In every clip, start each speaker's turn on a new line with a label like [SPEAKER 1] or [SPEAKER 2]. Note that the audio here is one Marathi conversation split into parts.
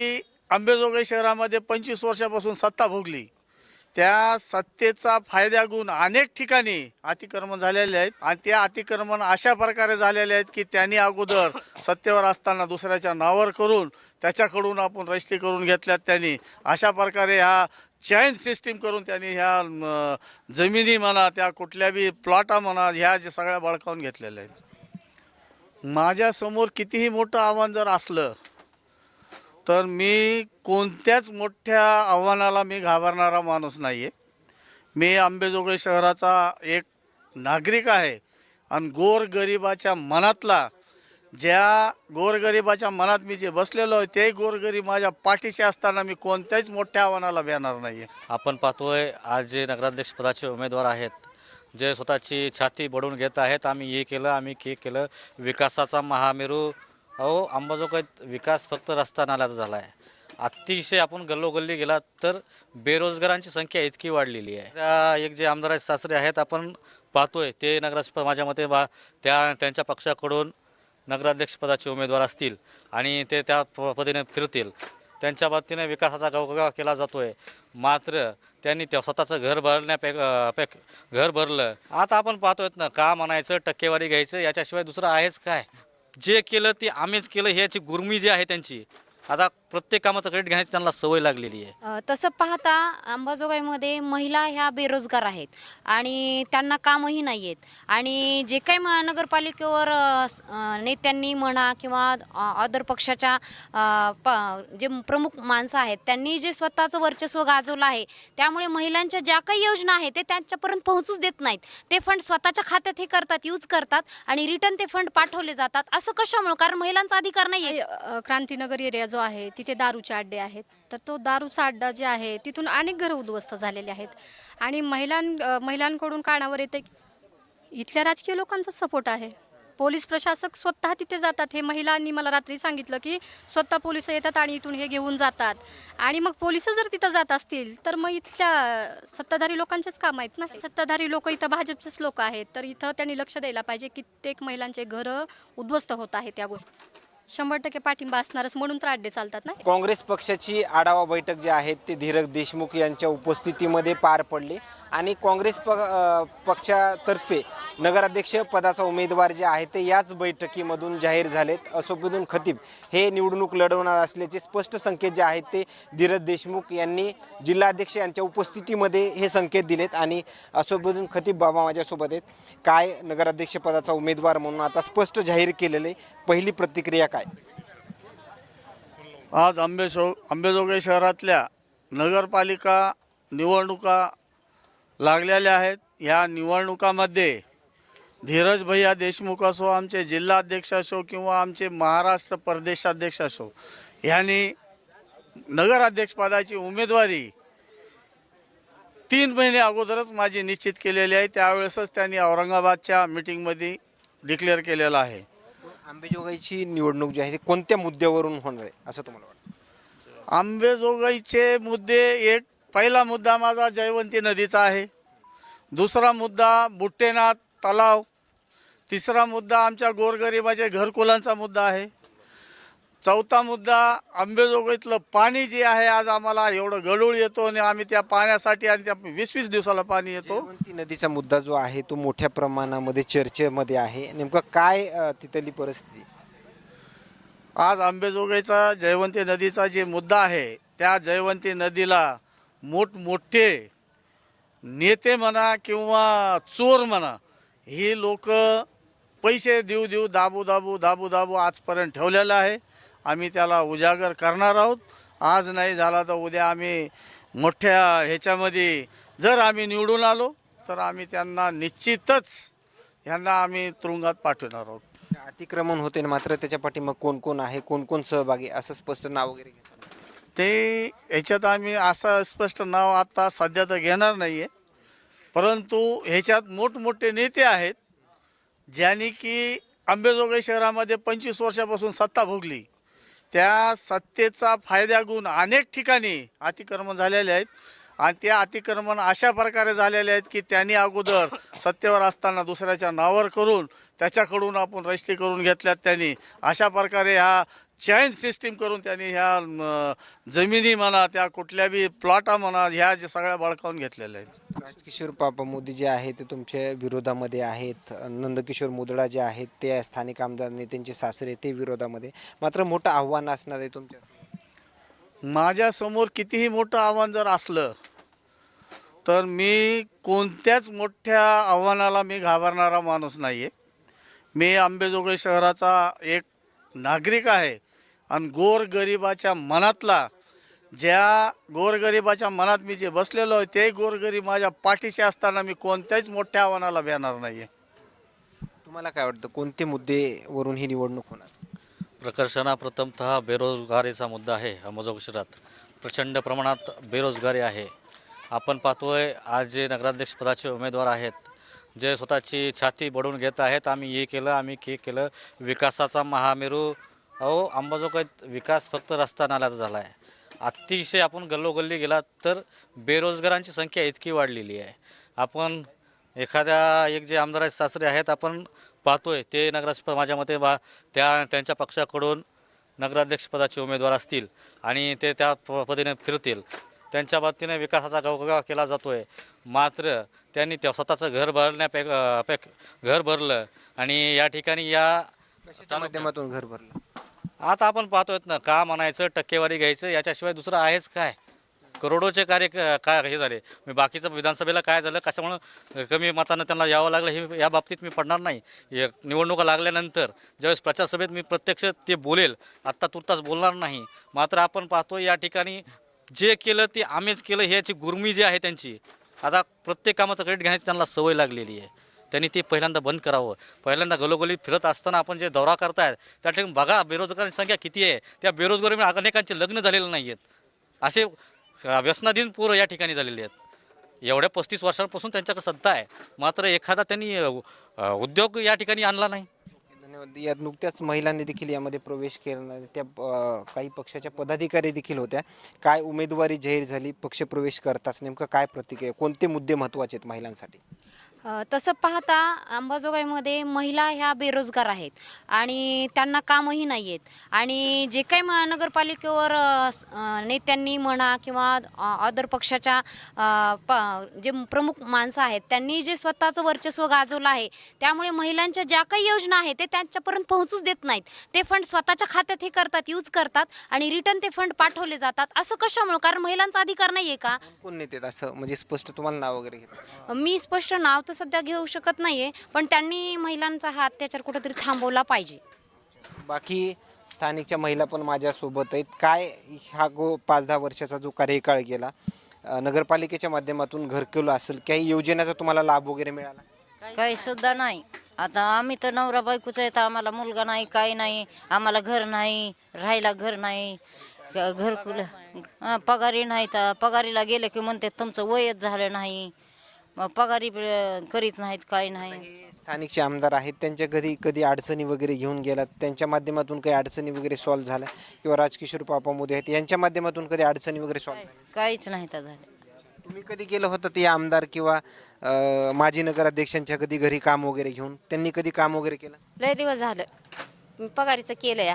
[SPEAKER 1] की आंबेजोगाई शहरामध्ये पंचवीस वर्षापासून सत्ता भोगली. त्या सत्तेचा फायदा घेऊन अनेक ठिकाणी अतिक्रमण झालेले आहेत आणि त्या अतिक्रमण अशा प्रकारे झालेले आहेत की त्यांनी अगोदर सत्तेवर असताना दुसऱ्याच्या नावावर करून त्याच्याकडून आपण रजिस्ट्री करून घेतल्यात त्यांनी. अशा प्रकारे ह्या चॅन सिस्टीम करून त्यांनी ह्या जमिनी म्हणा त्या कुठल्या बी प्लॉटा म्हणा ह्या जे सगळ्या बळकावून घेतलेल्या आहेत. माझ्यासमोर कितीही मोठं आव्हान जर असलं तर मी कोणत्याच मोठ्या आव्हानाला मी घाबरणारा माणूस नाही आहे मी आंबेजोगाई शहराचा एक नागरिक आहे आणि गोरगरिबाच्या मनातला ज्या गोरगरिबाच्या मनात मी जे बसलेलो आहे ते गोरगरीब माझ्या पाठीशी असताना मी कोणत्याच मोठ्या आव्हानाला भेटणार नाही आहे
[SPEAKER 2] आपण पाहतोय आज जे नगराध्यक्षपदाचे उमेदवार आहेत जे स्वतःची छाती बडवून घेत आहेत आम्ही हे केलं आम्ही के केलं. विकासाचा महामेरू अहो अंबाजोगाईत विकास फक्त रस्ता नाल्याचा झाला आहे अतिशय आपण गल्लोगल्ली गेलात तर बेरोजगारांची संख्या इतकी वाढलेली आहे. त्या एक जे आमदार आहेत सासरे आहेत आपण पाहतोय ते नगराध्यक्ष माझ्या मते बा त्या त्यांच्या पक्षाकडून नगराध्यक्षपदाचे उमेदवार असतील आणि ते त्या प- पद्धतीने फिरतील. त्यांच्या बाबतीने विकासाचा गवगवा केला जातोय. मात्र त्यांनी त्या स्वतःचं घर भरण्यापे पे घर भरलं. आता आपण पाहतोय ना का म्हणायचं टक्केवारी घ्यायचं याच्याशिवाय दुसरं आहेच काय? जे केलं ते आम्हीच केलं ह्याची गुरमी जी आहे त्यांची. आता प्रत्येक कामाचं क्रेडिट घेण्याची त्यांना सवय लागलेली आहे.
[SPEAKER 3] अ, तसं पाहता अंबाजोगाईमध्ये महिला ह्या बेरोजगार आहेत आणि त्यांना कामही नाही आहेत आणि जे काही महानगरपालिकेवर अ, स- अ, नेत्यांनी म्हणा किंवा अदर पक्षाच्या अ, प जे प्रमुख माणसं आहेत त्यांनी जे स्वतःचं वर्चस्व गाजवलं आहे त्यामुळे महिलांच्या ज्या काही योजना आहेत ते त्यांच्यापर्यंत पोहोचूच देत नाहीत. ते फंड स्वतःच्या खात्यात हे करतात यूज करतात आणि रिटर्न ते फंड पाठवले जातात. असं कशामुळे? कारण महिलांचा अधिकार नाही आहे
[SPEAKER 4] क्रांतीनगर एरिया जो आहे तिथे दारूचे अड्डे आहेत. तर तो दारूचा अड्डा जे आहे तिथून अनेक घरं उद्ध्वस्त झालेले आहेत. आणि महिलां महिलांकडून कानावर येते इथल्या राजकीय लोकांचा सपोर्ट आहे. पोलीस प्रशासक स्वतः तिथे जातात. हे महिलांनी मला रात्री सांगितलं की स्वतः पोलीस येतात आणि इथून हे घेऊन जातात. आणि मग पोलीस जर तिथं जात असतील तर मग इथल्या सत्ताधारी लोकांचेच काम आहेत ना? सत्ताधारी लोक इथं भाजपचेच लोक आहेत. तर इथं त्यांनी लक्ष द्यायला पाहिजे कित्येक महिलांचे घरं उद्ध्वस्त होत आहेत त्या गोष्टी शंभर टक्के पाठिंबा असणारच म्हणून तर अड्डे चालतात ना?
[SPEAKER 5] काँग्रेस पक्षाची आढावा बैठक जी आहे ते धीरज देशमुख यांच्या उपस्थितीमध्ये पार पडली. आणि काँग्रेस प पक्षातर्फे नगराध्यक्ष पदाचा उमेदवार जे आहे ते याच बैठकीमधून जाहीर झालेत. असोबदून खतीब हे निवडणूक लढवणार असल्याचे स्पष्ट संकेत जे आहेत ते धीरज देशमुख यांनी जिल्हाध्यक्ष यांच्या उपस्थितीमध्ये हे संकेत दिलेत आणि असोबदून खतीब बाबा माझ्यासोबत आहेत. काय नगराध्यक्ष पदाचा उमेदवार म्हणून आता स्पष्ट जाहीर केलेले पहिली प्रतिक्रिया काय?
[SPEAKER 1] आज आंबेशो आंबेजोगाई शहरातल्या नगरपालिका निवडणुका लागलेल्या आहेत. ह्या निवडणुकामध्ये धीरज भैया देशमुख असो आमचे जिल्हाध्यक्ष असो किंवा आमचे महाराष्ट्र प्रदेशाध्यक्ष असो ह्यांनी नगराध्यक्षपदाची उमेदवारी तीन महिने अगोदरच माझी निश्चित केलेली आहे. त्यावेळेसच त्यांनी औरंगाबादच्या मिटिंगमध्ये डिक्लेअर केलेलं आहे.
[SPEAKER 5] आंबेजोगाईची निवडणूक जी आहे ती कोणत्या मुद्द्यावरून होणार आहे असं तुम्हाला वाटतं?
[SPEAKER 1] आंबेजोगाईचे मुद्दे एक पहिला मुद्दा माझा जयवंती नदीचा आहे. दुसरा मुद्दा बुट्टेनाथ तलाव. तिसरा मुद्दा आमच्या गोरगरिबाच्या घरकुलांचा मुद्दा आहे. चौथा मुद्दा आंबेजोगाईतलं पाणी जे आहे आज आम्हाला एवढं गडूळ येतो आणि आम्ही त्या पाण्यासाठी आणि त्या वीस वीस दिवसाला पाणी येतो.
[SPEAKER 5] जयवंती नदीचा मुद्दा जो आहे तो मोठ्या प्रमाणामध्ये चर्चेमध्ये आहे. नेमकं काय अ, तिथली परिस्थिती?
[SPEAKER 1] आज आंबेजोगाईचा जयवंती नदीचा जे मुद्दा आहे त्या जयवंती नदीला मोठमोठे नेते म्हणा किंवा चोर म्हणा हे लोक पैसे देऊ देऊ दाबू दाबू दाबू दाबू आजपर्यंत ठेवलेलं आहे. आम्ही त्याला उजागर करणार आहोत. आज नाही झाला तर उद्या आम्ही मोठ्या ह्याच्यामध्ये जर आम्ही निवडून आलो तर आम्ही त्यांना निश्चितच ह्यांना आम्ही तुरुंगात पाठवणार आहोत.
[SPEAKER 5] अतिक्रमण होते ना मात्र त्याच्या पाठीमाग कोण कोण आहे कोण कोण सहभागी असं स्पष्ट नाव वगैरे घेतलं
[SPEAKER 1] ते ह्याच्यात आम्ही असं स्पष्ट नाव आता सध्या तर घेणार नाही आहे परंतु ह्याच्यात मोठमोठे नेते आहेत ज्यांनी की आंबेजोगाई शहरामध्ये पंचवीस वर्षापासून सत्ता भोगली. त्या सत्तेचा फायदा गुण अनेक ठिकाणी अतिक्रमण झालेले आहेत आणि ते अतिक्रमण अशा प्रकारे झालेले आहेत की त्यांनी अगोदर सत्तेवर असताना दुसऱ्याच्या नावावर करून त्याच्याकडून आपण रजिस्ट्री करून घेतल्यात त्यांनी. अशा प्रकारे ह्या चैन सिस्टीम करून त्यांनी ह्या जमिनी म्हणा त्या कुठल्या बी प्लॉटा म्हणा ह्या जे सगळ्या बळकावून घेतलेल्या आहेत.
[SPEAKER 5] राजकिशोर पापा मोदी जे आहेत ते तुमच्या विरोधामध्ये आहेत. नंदकिशोर मुदडा जे आहेत ते स्थानिक आमदार नेत्यांचे सासरे ते विरोधामध्ये. मात्र मोठं आव्हान असणार आहे तुमच्या
[SPEAKER 1] माझ्यासमोर कितीही मोठं आव्हान जर असलं तर मी कोणत्याच मोठ्या आव्हानाला मी घाबरणारा माणूस नाही आहे मी आंबेजोगाई शहराचा एक नागरिक आहे. आणि गोरगरिबाच्या मनातला ज्या गोरगरिबाच्या मनात मी जे बसलेलो आहे ते गोरगरीब माझ्या पाठीशी असताना मी कोणत्याच मोठ्या आव्हानाला भेणार नाही आहे
[SPEAKER 5] तुम्हाला काय वाटतं कोणते मुद्देवरून ही निवडणूक होणार?
[SPEAKER 2] प्रकर्षणा प्रथमतः बेरोजगारीचा मुद्दा आहे अंबाजोगाई शहरात प्रचंड प्रमाणात बेरोजगारी आहे. आपण पाहतोय आज जे नगराध्यक्षपदाचे उमेदवार आहेत जे स्वतःची छाती बडवून घेत आहेत आम्ही हे केलं आम्ही हे केलं विकासाचा महामेरू अहो अंबाजोगाईत विकास फक्त रस्ता नाल्याचा झाला आहे अतिशय आपण गल्लोगल्ली गेलात तर बेरोजगारांची संख्या इतकी वाढलेली आहे. आपण एखाद्या एक जे आमदार सासरे आहेत आपण पाहतोय ते नगराध्यक्ष माझ्या मते बा त्या त्यांच्या पक्षाकडून नगराध्यक्षपदाचे उमेदवार असतील आणि ते त्या प- पद्धतीने फिरतील. त्यांच्या बाबतीने विकासाचा गवगवा केला जातो आहे मात्र त्यांनी त्या स्वतःचं घर भरण्यापे अपेक घर भरलं आणि या ठिकाणी या
[SPEAKER 5] माध्यमातून घर भरलं?
[SPEAKER 2] आता आपण पाहतोय ना का म्हणायचं टक्केवारी घ्यायचं याच्याशिवाय दुसरं आहेच काय? करोडोचे कार्य क- काय हे झाले? मी बाकीचं विधानसभेला काय झालं कशामुळं कमी मतानं त्यांना यावं लागलं हे या बाबतीत मी पडणार नाही. हे निवडणुका लागल्यानंतर ज्यावेळेस प्रचारसभेत मी प्रत्यक्ष ते बोलेल आत्ता तुर्तास बोलणार नाही. मात्र आपण पाहतो या ठिकाणी जे केलं ते आम्हीच केलं ह्याची गुरमी जी आहे त्यांची आता प्रत्येक कामाचं क्रेडिट घेण्याची त्यांना सवय लागलेली आहे. त्यांनी ते पहिल्यांदा बंद करावं. पहिल्यांदा गलोगली फिरत असताना आपण जे दौरा करतायत त्या ठिकाणी बघा बेरोजगारांची संख्या किती आहे. त्या बेरोजगारीमुळे अनेकांचे लग्न झालेले नाही आहेत असे व्यसनाधीन पूर या ठिकाणी झालेले आहेत. एवढ्या पस्तीस वर्षांपासून त्यांच्याकडे सत्ता आहे. मात्र एखादा त्यांनी उद्योग या ठिकाणी आणला नाही.
[SPEAKER 5] धन्यवाद. यात नुकत्याच महिलांनी देखील यामध्ये प्रवेश केला त्या काही पक्षाच्या पदाधिकारी देखील होत्या. काय उमेदवारी जाहीर झाली? पक्षप्रवेश करताच नेमकं काय प्रतिक्रिया कोणते मुद्दे महत्त्वाचे आहेत महिलांसाठी?
[SPEAKER 3] अ, तसं पाहता अंबाजोगाईमध्ये महिला ह्या बेरोजगार आहेत आणि त्यांना कामही नाही आहेत आणि जे काही महानगरपालिकेवर अ, स- अ, नेत्यांनी म्हणा किंवा अदर पक्षाच्या अ, प जे प्रमुख माणसं आहेत त्यांनी जे स्वतःचं वर्चस्व गाजवलं आहे त्यामुळे महिलांच्या ज्या काही योजना आहेत ते त्यांच्यापर्यंत पोहोचूच देत नाहीत. ते फंड स्वतःच्या खात्यात हे करतात यूज करतात आणि रिटर्न ते फंड पाठवले जातात. असं कशामुळे? कारण महिलांचा अधिकार नाही आहे का?
[SPEAKER 5] कोण नेते असं म्हणजे स्पष्ट तुम्हाला नाव वगैरे घेतात.
[SPEAKER 3] मी स्पष्ट नाव तर सध्या घेऊ शकत नाहीये पण त्यांनी महिलांचा हा अत्याचार कुठेतरी थांबवला पाहिजे.
[SPEAKER 5] बाकी स्थानिकच्या महिला पण माझ्यासोबत आहेत. काय हा गो पाच दहा वर्षाचा जो कार्यकाळ गेला अ, नगरपालिकेच्या माध्यमातून घरकुल असेल काही योजनेचा तुम्हाला लाभ वगैरे मिळाला?
[SPEAKER 6] काही सुद्धा नाही. आता आम्ही तर नवरा बायकोच आहेत आम्हाला मुलगा नाही काही नाही आम्हाला घर नाही राहायला घर नाही. ग- घरकुल हा, पगारी नाही तर पगारीला गेलं की म्हणते तुमचं वयच झालं नाही. मग पगारी करीत नाहीत काही नाही.
[SPEAKER 5] हे स्थानिकचे आमदार आहेत त्यांच्या कधी कधी अडचणी वगैरे घेऊन गेलात? त्यांच्या माध्यमातून काही अडचणी वगैरे सॉल्व्ह झाल्या? किंवा राजकिशोर पापा मोदी आहेत यांच्या माध्यमातून कधी अडचणी वगैरे सॉल्व्ह झाल्या?
[SPEAKER 6] काहीच नाही तर झालं.
[SPEAKER 5] तुम्ही कधी गेलं होतं ते आमदार किंवा अ, माजी नगराध्यक्षांच्या कधी घरी काम वगैरे घेऊन? त्यांनी कधी काम वगैरे केलं?
[SPEAKER 7] लय दिवस झालं. मी पगारीचं केलं या.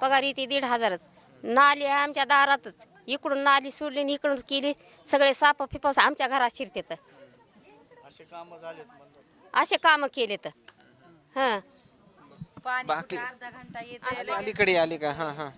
[SPEAKER 7] पगारी ती दीड हजारच. नाली आहे आमच्या दारातच. इकडून नाली सोडली आणि इकडून केली. सगळे साप फिपास आमच्या घरात शिरते
[SPEAKER 1] असे कामं झालेत
[SPEAKER 7] असे कामं केले तर हां
[SPEAKER 5] बाकी आली- अलीकडे आली का? हां हां.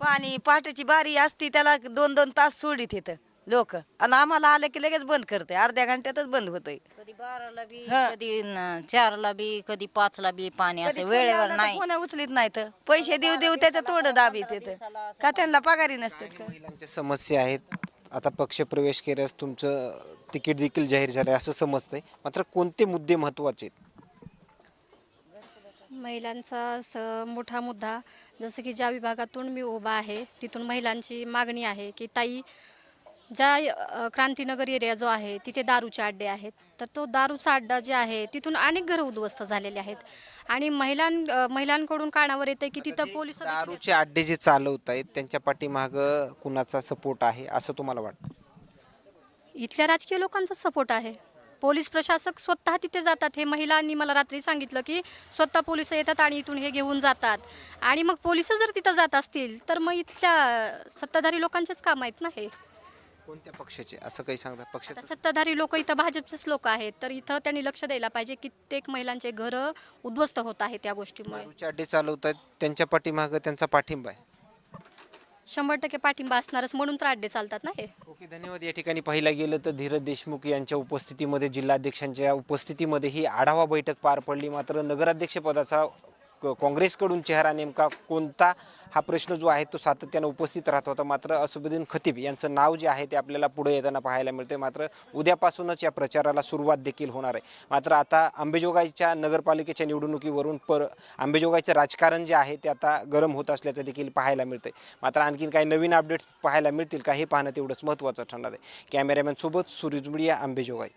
[SPEAKER 8] पाणी पहाटेची बारी असती त्याला दोन दोन तास सोडित येतं लोक. आणि आम्हाला आलं की लगेच बंद करते अर्ध्या घंट्यातच बंद होतंय.
[SPEAKER 6] कधी बाराला बी
[SPEAKER 8] हा.
[SPEAKER 6] कधी न- चारला बी कधी पाचला बी पाणी असं वेळेवर नाही.
[SPEAKER 8] फोन उचलीत नाही तर पैसे देऊ देऊ त्याचं तोडं दाबीत येतं. का त्यांना पगारी नसते
[SPEAKER 5] महिलांच्या समस्या आहेत. आता पक्षप्रवेश केल्यास तुमचं तिकीट देखील जाहीर झालं आहे असं समजतंय. मात्र कोणते मुद्दे महत्त्वाचे आहेत?
[SPEAKER 4] महिलांचा स मोठा मुद्दा जसं की ज्या विभागातून मी उभा आहे तिथून महिलांची मागणी आहे की ताई ज्या क्रांतीनगर एरिया जो आहे तिथे दारूचे अड्डे आहेत. तर तो दारूचा अड्डा जे आहे तिथून अनेक घरं उद्ध्वस्त झालेले आहेत. आणि महिलां महिलांकडून कानावर येते की तिथं पोलीस
[SPEAKER 5] दारूचे अड्डे जे चालवत आहेत त्यांच्या पाठीमागं कुणाचा सपोर्ट आहे असं तुम्हाला वाटतं?
[SPEAKER 4] इथल्या राजकीय लोकांचा सपोर्ट आहे. पोलीस प्रशासक स्वतः तिथे जातात. हे महिलांनी मला रात्री सांगितलं की स्वतः पोलीस येतात आणि इथून हे घेऊन जातात. आणि मग पोलीस जर तिथं जात असतील तर मग इथल्या सत्ताधारी लोकांचेच काम आहेत ना हे?
[SPEAKER 5] कोणत्या पक्षाचे? असं काही सांगता
[SPEAKER 4] आता
[SPEAKER 5] पक्षाचं
[SPEAKER 4] सत्ताधारी लोक इथं भाजपचेच लोक आहेत तर इथं त्यांनी लक्ष द्यायला पाहिजे कित्येक महिलांचे घरं उद्ध्वस्त होत आहेत त्या गोष्टीमुळे.
[SPEAKER 5] दारूचे अड्डे चालवत आहेत त्यांच्या पाठीमागं त्यांचा पाठिंबा आहे.
[SPEAKER 4] शंभर टक्के पाठिंबा असणारच म्हणून तर अड्डे चालतात ना हे.
[SPEAKER 5] ओके धन्यवाद. या ठिकाणी पाहिलं गेलं तर धीरज देशमुख यांच्या उपस्थितीमध्ये जिल्हाध्यक्षांच्या उपस्थितीमध्ये ही आढावा बैठक पार पडली. मात्र नगराध्यक्षपदाचा काँग्रेसकडून चेहरा नेमका कोणता हा प्रश्न जो आहे तो सातत्यानं उपस्थित राहत होता. मात्र असुद्दीन खतीब यांचं नाव जे आहे ते आपल्याला पुढे येताना पाहायला मिळते मात्र उद्यापासूनच या प्रचाराला सुरुवात देखील होणार आहे. मात्र आता आंबेजोगाईच्या नगरपालिकेच्या निवडणुकीवरून पर आंबेजोगाईचं राजकारण जे आहे ते आता गरम होत असल्याचं देखील पाहायला मिळतं मात्र आणखीन काही नवीन अपडेट्स पाहायला मिळतील. का हे पाहणं तेवढंच महत्त्वाचं ठरणार आहे. कॅमेरामॅनसोबत सोबत आंबेजोगाई.